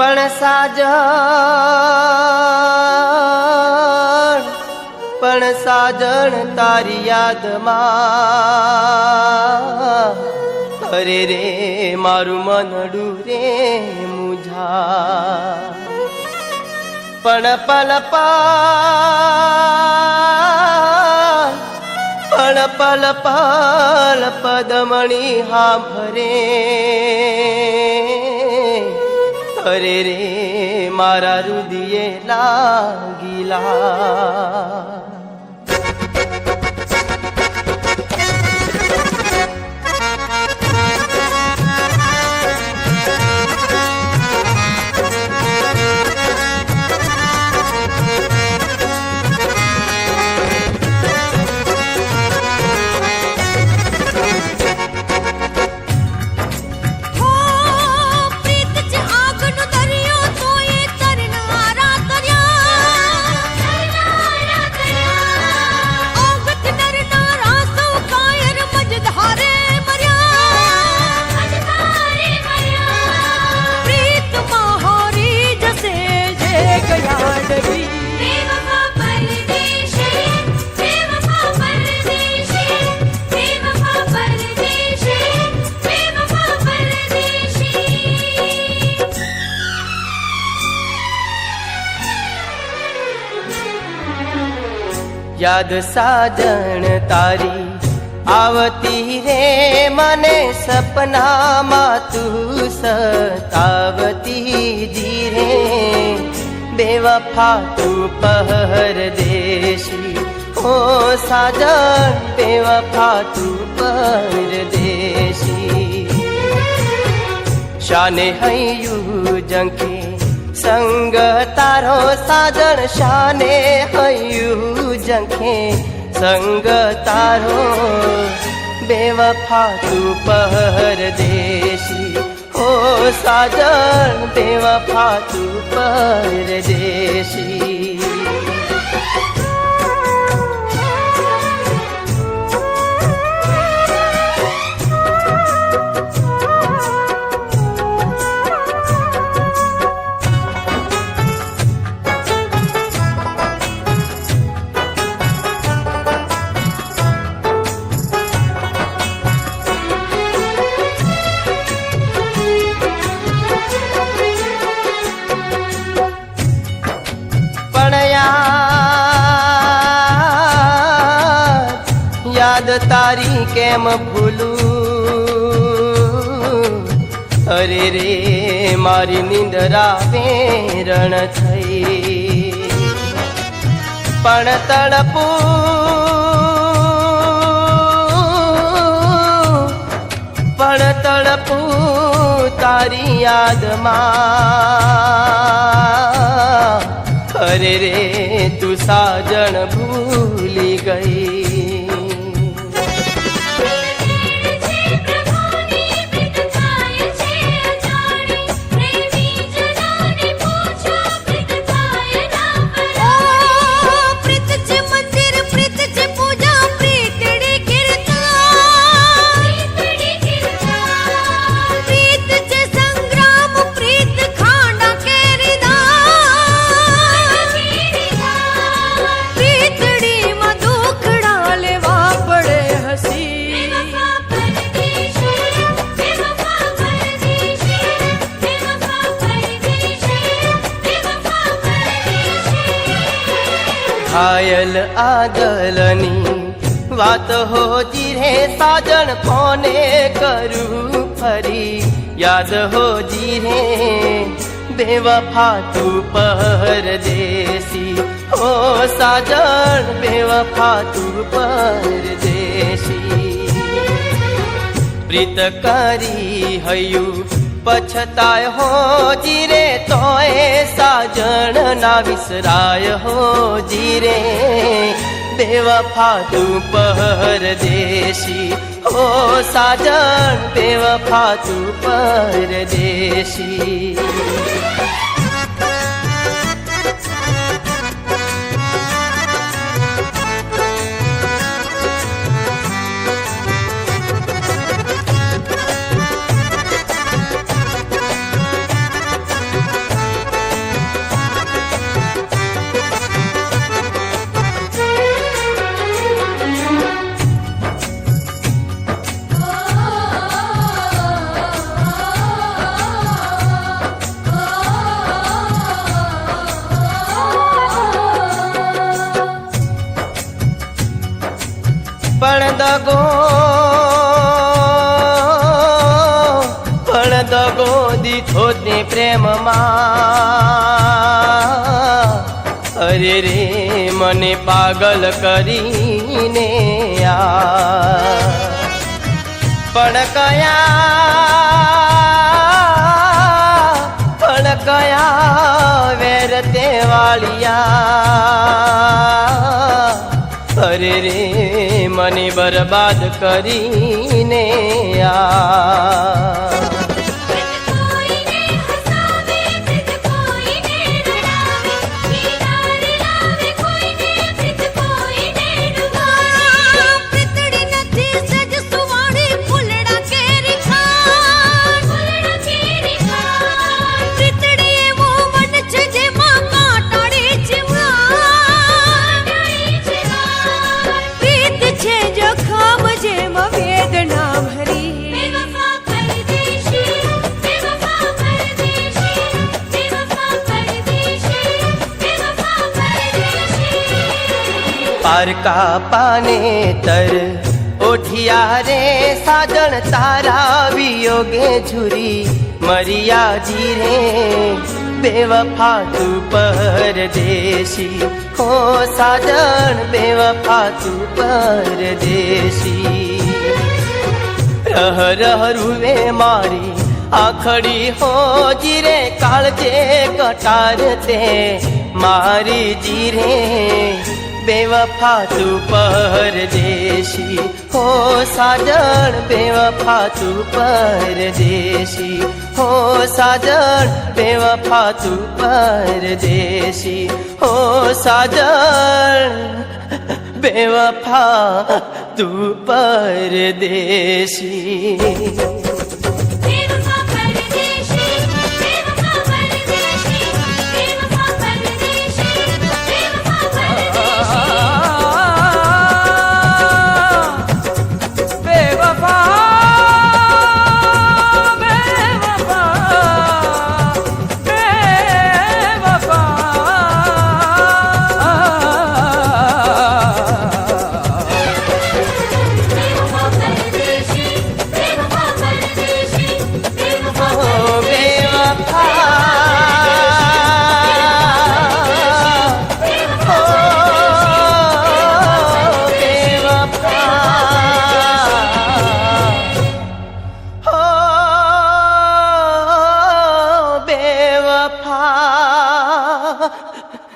પણ સાજણ પણ સાજણ તારી યાદમાં. અરે રે, મારું મનડું રે મુઝા. પણ પલ પણ પલ પલ પદમણી હા ભરે અરે રે મારા રુદિયે લાગીલા યાદ સાજણ તારી આવતી રે મને સપનામાં તું સતાવતી ધીરે બેવફા તું પરદેશી ઓ સાજણ બેવફા તું પરદેશી શાને હૈયું જંખે સંગ તારો સાજણ શાને હૈયું જંખે સંગ તારો બેવફા તું પરદેશી હો સાજણ બેવફા તું પરદેશી પણ યાદ તારી કેમ ભૂલું અરે રે મારી નિંદરા વેરણ થઈ પણ તડપું પણ તડપું તારી યાદમાં અરે રે તું સાજણ ભૂલી ગઈ ઘાયલ આદલની વાત હોજી રે સાજણ કોને કરું ફરી યાદ હોજી રે બેવફા તું પરદેશી ઓ સાજણ બેવફા તું પરદેશી પ્રીત કરી હયું પછતાય હો જીરે તોય સાજણ ના વિસરાય હો જીરે. બેવફા તું પરદેશી ઓ સાજણ બેવફા તું પરદેશી દગો, પણ દગો દીધો તે પ્રેમમાં. અરે રે, મને પાગલ કરીને આ. પણ કયા પણ કયા વેર તે વાળિયા અરે રે મને બરબાદ કરીને આ. પારકા પાને તર ઓઠિયા રે સાજણ તારા વિયોગે ઝુરી મરિયાજી રે બેવફા તું પરદેશી હો સાજણ બેવફા તું પરદેશી રહ રહ રૂવે મારી આખડી હો જીરે કાળજે કટાર તે મારી જીરે બેવફા તું પરદેશી હો સાજણ બેવફા તું પરદેશી હો સાજણ બેવફા તું પરદેશી હો સાજણ બેવફા તું પરદેશી બેવફા